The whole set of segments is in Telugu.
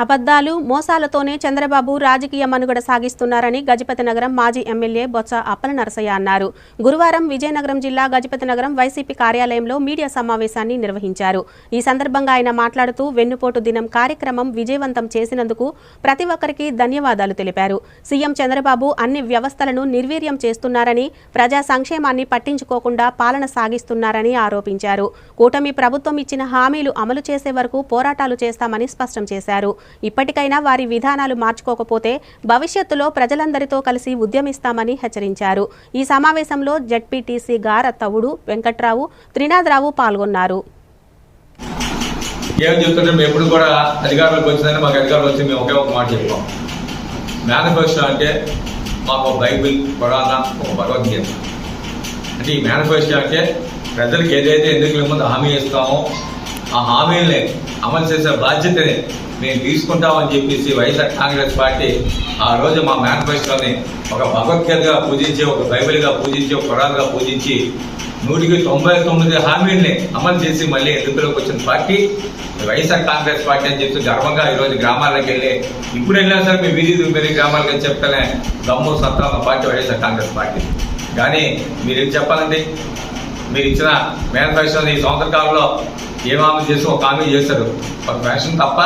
అబద్దాలు మోసాలతోనే చంద్రబాబు రాజకీయ మనుగడ సాగిస్తున్నారని గజపతి నగరం మాజీ ఎమ్మెల్యే బొత్స అప్పల నరసయ్య అన్నారు. గురువారం విజయనగరం జిల్లా గజపతి నగరం వైసీపీ కార్యాలయంలో మీడియా సమావేశాన్ని నిర్వహించారు. ఈ సందర్భంగా ఆయన మాట్లాడుతూ వెన్నుపోటు దినం కార్యక్రమం విజయవంతం చేసినందుకు ప్రతి ఒక్కరికి ధన్యవాదాలు తెలిపారు. సీఎం చంద్రబాబు అన్ని వ్యవస్థలను నిర్వీర్యం చేస్తున్నారని ప్రజా సంక్షేమాన్ని పట్టించుకోకుండా పాలన సాగిస్తున్నారని ఆరోపించారు. కూటమి ప్రభుత్వం ఇచ్చిన హామీలు అమలు చేసే వరకు పోరాటాలు చేస్తామని స్పష్టం చేశారు. ఇప్పటికైనా వారి విధానాలు మార్చుకోకపోతే భవిష్యత్తులో ప్రజలందరితో కలిసి ఉద్యమిస్తామని హెచ్చరించారు. ఈ సమావేశంలో జడ్పీటీసీ గార తవుడు వెంకట్రావు త్రినాథరావు పాల్గొన్నారు. ఏం చెప్తుంటే మేము ఎప్పుడు కూడా అధికారంలోకి వచ్చిందని మాకు అధికారులు వచ్చి మేము ఒకే ఒక మాట చెప్పాం. మేనిఫెస్టో అంటే మాకు బైబిల్ ఖురాన్ ఒక భగవద్గీత. అంటే ఈ మేనిఫెస్టో అంటే ప్రజలకు ఏదైతే ఎందుకు మేము హామీ ఇస్తామో ఆ హామీల్ని అమలు చేసే బాధ్యతని మేము తీసుకుంటామని చెప్పేసి వైఎస్ఆర్ కాంగ్రెస్ పార్టీ ఆ రోజు మా మేనిఫెస్టోని ఒక భగవద్గీతగా పూజించి ఒక బైబిల్గా పూజించి ఒక ఖురాన్గా పూజించి నూటికి తొంభై తొమ్మిది హామీల్ని అమలు చేసి మళ్ళీ ఎన్నికలకు వచ్చిన పార్టీ వైఎస్ఆర్ కాంగ్రెస్ పార్టీ అని చెప్పి గర్వంగా ఈరోజు గ్రామాలకు వెళ్ళి ఇప్పుడు వెళ్ళినా సరే మీ వీధి మీరు గ్రామాలకు చెప్తానే దమ్ము సత్తా పార్టీ వైఎస్ఆర్ కాంగ్రెస్ పార్టీ. కానీ మీరు ఏం చెప్పాలండి? మీరు ఇచ్చిన మేనిఫెస్టోని ఈ సంవత్సర కాలంలో ఏ హామీ చేసి ఒక హామీ చేశారు ఒక ఫ్యాషన్ తప్ప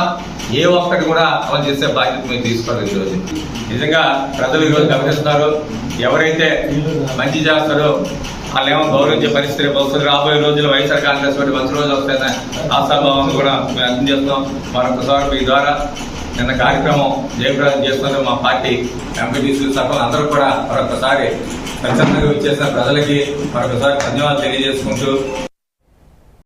ఏ ఒక్కటి కూడా అమలు చేసే బాధ్యత మీరు తీసుకోలేదు ఈరోజు నిజంగా ప్రజలు ఈరోజు గమనిస్తున్నారు. ఎవరైతే మంచి చేస్తారో వాళ్ళు ఏమో గౌరవించే పరిస్థితి వస్తుంది రాబోయే రోజుల్లో వైఎస్ఆర్ కాంగ్రెస్ పార్టీ మంచి రోజులు వస్తాయని ఆశాభావం కూడా మేము అందజేస్తున్నాం మరొకసారి మీ ద్వారా నిన్న కార్యక్రమం జయప్రదం చేస్తున్న మా పార్టీ ఎంపీటీసీ సభలు అందరూ కూడా మరొకసారి స్వచ్ఛందంగా వచ్చేసిన ప్రజలకి మరొకసారి ధన్యవాదాలు తెలియజేసుకుంటూ